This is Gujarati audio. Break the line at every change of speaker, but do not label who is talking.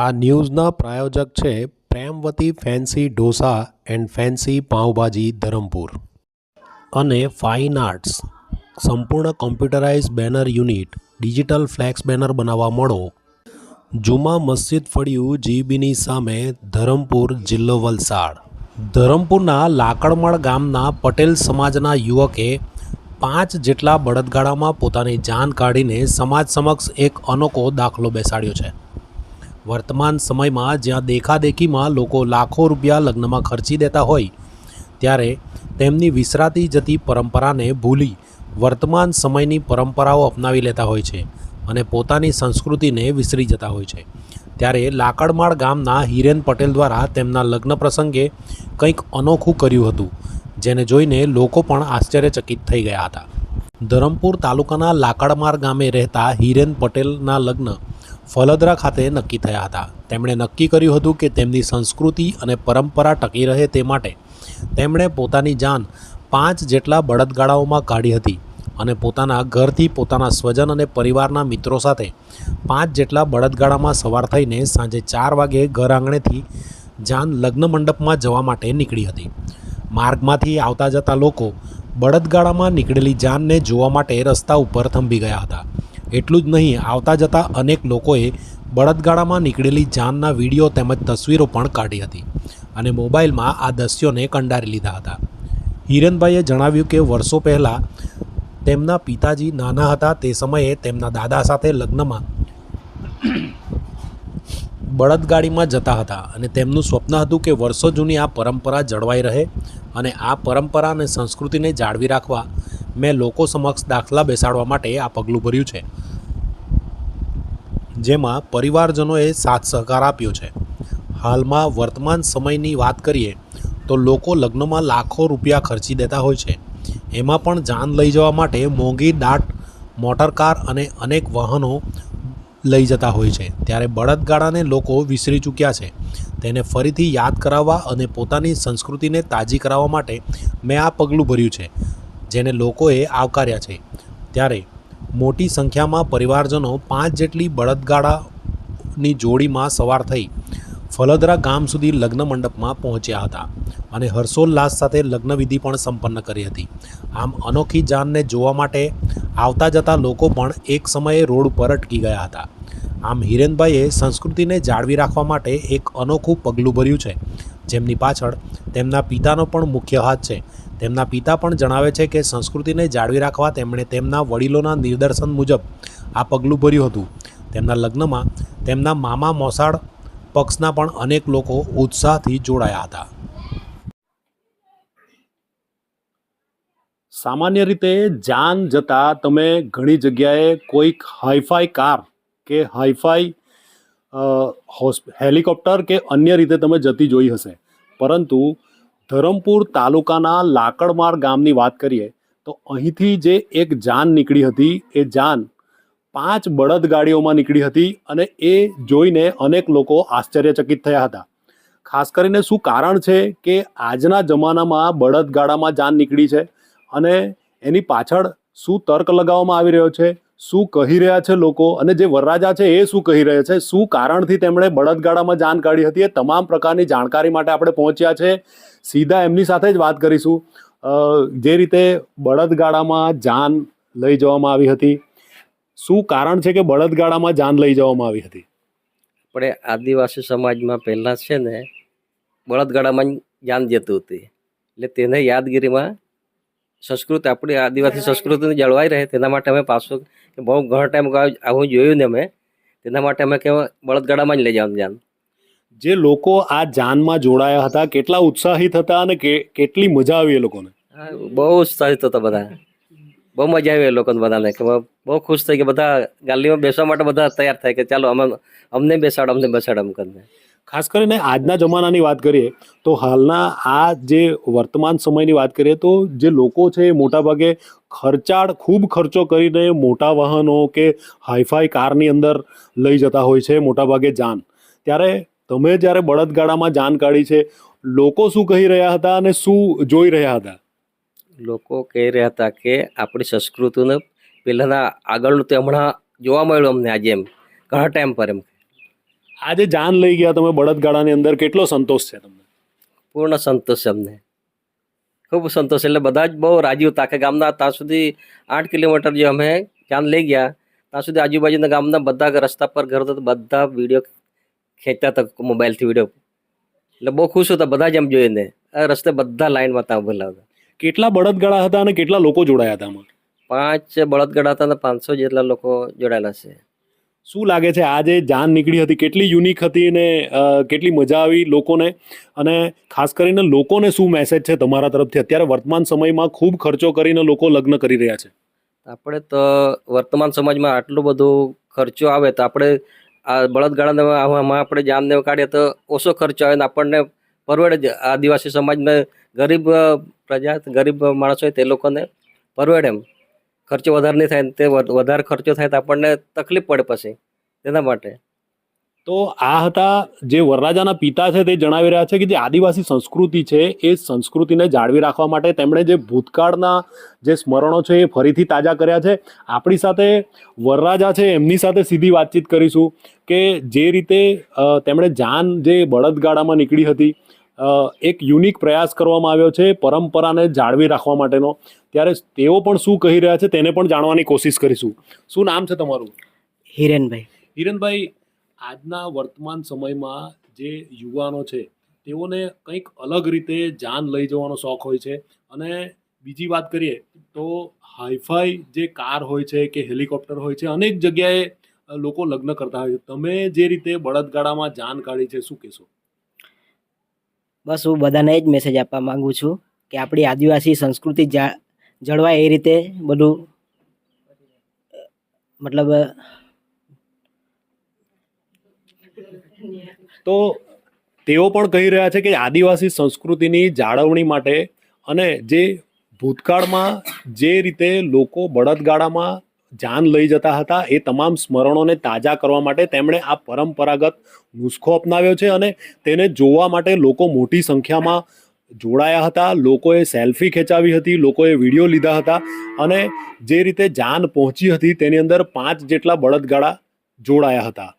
આ ન્યૂઝના પ્રાયોજક છે Premvati fancy dosa and fancy pav bhaji Dharampur. અને ફાઇન આર્ટ્સ. સંપૂર્ણ computerise banner unit, digital flex banner બનાવવા મળો. જુમા મસ્જિદ ફળિયું જીબીની સામે ધરમપુર જિલ્લો વલસાડ. ધરમપુરના લાકડમળ ગામના પટેલ સમાજના યુવકે પાંચ જેટલા બળદગાડામાં પોતાની જાન કાઢીને સમાજ સમક્ષ એક અનોખો દાખલો બેસાડ્યો છે. વર્તમાન સમયમાં જ્યાં દેખાદેખીમાં લોકો લાખો રૂપિયા લગ્નમાં ખર્ચી દેતા હોય, ત્યારે તેમની વિસરાતી જતી પરંપરાને ભૂલી વર્તમાન સમયની પરંપરાઓ અપનાવી લેતા હોય છે અને પોતાની સંસ્કૃતિને વિસરી જતા હોય છે. ત્યારે લાકડમાળ ગામના હિરેન પટેલ દ્વારા તેમના લગ્ન પ્રસંગે કંઈક અનોખું કર્યું હતું, જેને જોઈને લોકો પણ આશ્ચર્યચકિત થઈ ગયા હતા. ધરમપુર તાલુકાના લાકડમાર ગામે રહેતા હિરેન પટેલના લગ્ન ફલદરા ખાતે નક્કી થયા હતા. તેમણે નક્કી કર્યું હતું કે તેમની સંસ્કૃતિ અને પરંપરા ટકી રહે તે માટે તેમણે પોતાની જાન પાંચ જેટલા બળદગાડાઓમાં કાઢી હતી અને પોતાના ઘરથી પોતાના સ્વજન અને પરિવારના મિત્રો સાથે પાંચ જેટલા બળદગાડામાં સવાર થઈને સાંજે ચાર વાગે ઘર આંગણેથી જાન લગ્ન મંડપમાં જવા માટે નીકળી હતી. માર્ગમાંથી આવતા જતા લોકો બળદગાડામાં નીકળેલી જાનને જોવા માટે રસ્તા ઉપર થંભી ગયા હતા. એટલું જ નહીં, આવતા જતા અનેક લોકોએ બળદગાડામાં નીકળેલી જાનના વીડિયો તેમજ તસવીરો પણ કાઢી હતી અને મોબાઈલમાં આ દ્રશ્યોને કંડારી લીધા હતા. હિરેનભાઈએ જણાવ્યું કે વર્ષો પહેલાં તેમના પિતાજી નાના હતા, તે સમયે તેમના દાદા સાથે લગ્નમાં બળદગાડીમાં જતા હતા અને તેમનું સ્વપ્ન હતું કે વર્ષો જૂની આ પરંપરા જળવાઈ રહે અને આ પરંપરા અને સંસ્કૃતિને જાળવી રાખવા મેં લોકો સમક્ષ દાખલા બેસાડવા માટે આ પગલું ભર્યું છે. જેમાં પરિવારજનોએ સાથ સહકાર આપ્યો છે. હાલમાં વર્તમાન સમયની વાત કરીએ, તો લોકો લગ્નમાં લાખો રૂપિયા ખર્ચી દેતા હોય છે. એમાં પણ જાન લઈ જવા માટે મોંઘી દાટ મોટરકાર અને અનેક વાહનો લઈ જતા હોય છે. ત્યારે બળદગાડાને લોકો વિસરી ચૂક્યા છે. તેને ફરીથી યાદ કરાવવા અને પોતાની સંસ્કૃતિને તાજી કરાવવા માટે મેં આ પગલું ભર્યું છે. જેને લોકોએ આવકાર્યા છે. ત્યારે મોટી સંખ્યામાં પરિવારજનો પાંચ જેટલી બળદગાડાની જોડીમાં સવાર થઈ ફલદરા ગામ સુધી લગ્ન મંડપમાં પહોંચ્યા હતા અને હર્ષોલ્લાસ સાથે લગ્નવિધિ પણ સંપન્ન કરી હતી. આમ અનોખી જાનને જોવા માટે આવતા જતા લોકો પણ એક સમયે રોડ પર અટકી ગયા હતા. આમ હિરેનભાઈએ સંસ્કૃતિને જાળવી રાખવા માટે એક અનોખું પગલું ભર્યું છે. જેમની પાછળ તેમના પિતાનો પણ મુખ્ય હાથ છે. તેમના પિતા પણ જણાવે છે કે સંસ્કૃતિને જાળવી રાખવા તેમણે તેમના વડીલોના નિદર્શન મુજબ આ પગલું ભર્યું હતું. તેમના લગ્નમાં તેમના મામા મોસાળ પક્ષના પણ અનેક લોકો ઉત્સાહથી જોડાયા હતા. સામાન્ય રીતે જાન જતાં તમે ઘણી જગ્યાએ કોઈક હાઈફાઈ કાર કે હાઈફાઈ હેલિકોપ્ટર કે અન્ય રીતે તમે જતી જોઈ હશે. પરંતુ ધરમપુર તાલુકાના લાકડમાર ગામની વાત કરીએ, તો અહીંથી જે એક જાન નીકળી હતી, એ જાન પાંચ બળદ ગાડીઓમાં નીકળી હતી અને એ જોઈને અનેક લોકો આશ્ચર્યચકિત થયા હતા. ખાસ કરીને શું કારણ છે કે આજના જમાનામાં બળદગાડામાં જાન નીકળી છે અને એની પાછળ શું તર્ક લગાવવામાં આવી રહ્યો છે? શું કહી રહ્યા છે લોકો અને જે વરરાજા છે એ શું કહી રહ્યા છે? શું કારણથી તેમણે બળદગાડામાં જાન કાઢી હતી? એ તમામ પ્રકારની જાણકારી માટે આપણે પહોંચ્યા છે. સીધા એમની સાથે જ વાત કરીશું. જે રીતે બળદગાડામાં જાન લઈ જવામાં આવી હતી. શું કારણ છે કે બળદગાડામાં જાન લઈ જવામાં આવી હતી?
આપણે આદિવાસી સમાજમાં પહેલાં છે ને, બળદગાડામાં જાન જતું હતી. એટલે તેને યાદગીરીમાં સંસ્કૃત આપણી આદિવાસી સંસ્કૃતિને જળવાઈ રહે તેના માટે અમે પાછું કે બહુ ઘણો ટાઈમ આવું જોયું ને અમે. તેના માટે અમે કેવા બળદગાડામાં જ લઈ જવાનું જાન.
જે લોકો આ જાનમાં જોડાયા હતા કેટલા ઉત્સાહિત હતા અને કેટલી મજા આવી એ લોકોને?
બહુ ઉત્સાહિત હતા બધા. બહુ મજા આવી એ લોકોને બધાને કે બહુ ખુશ થઈ કે બધા ગાલીમાં બેસવા માટે બધા તૈયાર થાય કે ચાલો અમે અમને બેસાડો અમને બેસાડો એમ કરીને.
ખાસ કરીને આજના જમાનાની વાત કરીએ, તો હાલના આ જે વર્તમાન સમયની વાત કરીએ, તો જે લોકો છે એ મોટાભાગે ખર્ચાળ, ખૂબ ખર્ચો કરીને મોટા વાહનો કે હાઈફાઈ કારની અંદર લઈ જતા હોય છે, મોટાભાગે જાન. ત્યારે તમે જ્યારે બળદગાડામાં જાન કાઢી છે, લોકો શું કહી રહ્યા હતા અને શું જોઈ રહ્યા હતા?
લોકો કહી રહ્યા હતા કે આપણી સંસ્કૃતિને પહેલાંના આગળનું તે હમણાં જોવા મળ્યું અમને આજે એમ, ઘણા ટાઈમ પર એમ.
આજે જાન લઈ ગયા તમે બળદગાડાની અંદર. કેટલો સંતોષ છે તમને?
પૂર્ણ સંતોષ છે અમને. ખૂબ સંતોષ એટલે બધા જ બહુ રાજી હતા કે ગામના ત્યાં સુધી આઠ કિલોમીટર જે અમે જાન લઈ ગયા ત્યાં સુધી આજુબાજુના ગામના બધા રસ્તા પર ઘર હતા તો બધા વીડિયો ખેંચતા હતા મોબાઈલથી વીડિયો એટલે બહુ ખુશ હતા બધા જ એમ જોઈને. આ રસ્તે બધા લાઈનમાં ત્યાં ઉભેલા હતા.
કેટલા બળદગાડા હતા અને કેટલા લોકો જોડાયા હતા
પાંચ બળદગાડા હતા અને પાંચસો જેટલા લોકો જોડાયેલા છે.
શું લાગે છે? આજે જાન નીકળી હતી, કેટલી યુનિક હતી ને કેટલી મજા આવી લોકોને? અને ખાસ કરીને લોકોને શું મેસેજ છે તમારા તરફથી? અત્યારે વર્તમાન સમયમાં ખૂબ ખર્ચો કરીને લોકો લગ્ન કરી રહ્યા છે.
આપણે તો વર્તમાન સમાજમાં આટલો બધો ખર્ચો આવે તો આપણે આ બળદગાડાને આમાં આપણે જાનને કાઢીએ તો ઓછો ખર્ચો આવે ને આપણને પરવડે જ. આદિવાસી સમાજમાં ગરીબ પ્રજા ગરીબ માણસો હોય તે લોકોને પરવડે એમ. ખર્ચો વધારે નહીં થાય તે વધારે ખર્ચો થાય તો આપણને તકલીફ પડે પછી. તેના માટે.
તો આ હતા જે વરરાજાના પિતા છે તે જણાવી રહ્યા છે કે જે આદિવાસી સંસ્કૃતિ છે એ સંસ્કૃતિને જાળવી રાખવા માટે તેમણે જે ભૂતકાળના જે સ્મરણો છે એ ફરીથી તાજા કર્યા છે. આપણી સાથે વરરાજા છે, એમની સાથે સીધી વાતચીત કરીશું કે જે રીતે તેમણે જાન જે બળદગાડામાં નીકળી હતી એક યુનિક પ્રયાસ કરવામાં આવ્યો છે પરંપરાને જાળવી રાખવા માટેનો. ત્યારે તેઓ પણ શું કહી રહ્યા છે તેને પણ જાણવાની કોશિશ કરીશું. શું નામ છે તમારું?
હિરેનભાઈ.
હિરેનભાઈ આજના વર્તમાન સમયમાં જે યુવાનો છે તેઓને કંઈક અલગ રીતે જાન લઈ જવાનો શોખ હોય છે. અને બીજી વાત કરીએ તો હાઈફાઈ જે કાર હોય છે કે હેલિકોપ્ટર હોય છે અનેક જગ્યાએ લોકો લગ્ન કરતા હોય છે. તમે જે રીતે બળદગાડામાં જાન કાઢી છે શું કહેશો?
બસ હું બધાને જ મેસેજ આપવા માંગુ છું કે આપણી આદિવાસી સંસ્કૃતિ જળવાય એ રીતે બધું, મતલબ
તો તેઓ પણ કહી રહ્યા છે કે આદિવાસી સંસ્કૃતિની જાળવણી માટે અને જે ભૂતકાળમાં જે રીતે લોકો બળદગાડામાં જાન લઈ જતા હતા. એ તમામ સ્મરણોને તાજા કરવા માટે તેમણે આ પરંપરાગત નુસ્ખો અપનાવ્યો છે અને તેને જોવા માટે લોકો મોટી સંખ્યામાં જોડાયા હતા. લોકોએ સેલ્ફી ખેંચાવી હતી, લોકોએ વીડિયો લીધા હતા અને જે રીતે જાન પહોંચી હતી તેની અંદર પાંચ જેટલા બળદગાડા જોડાયા હતા.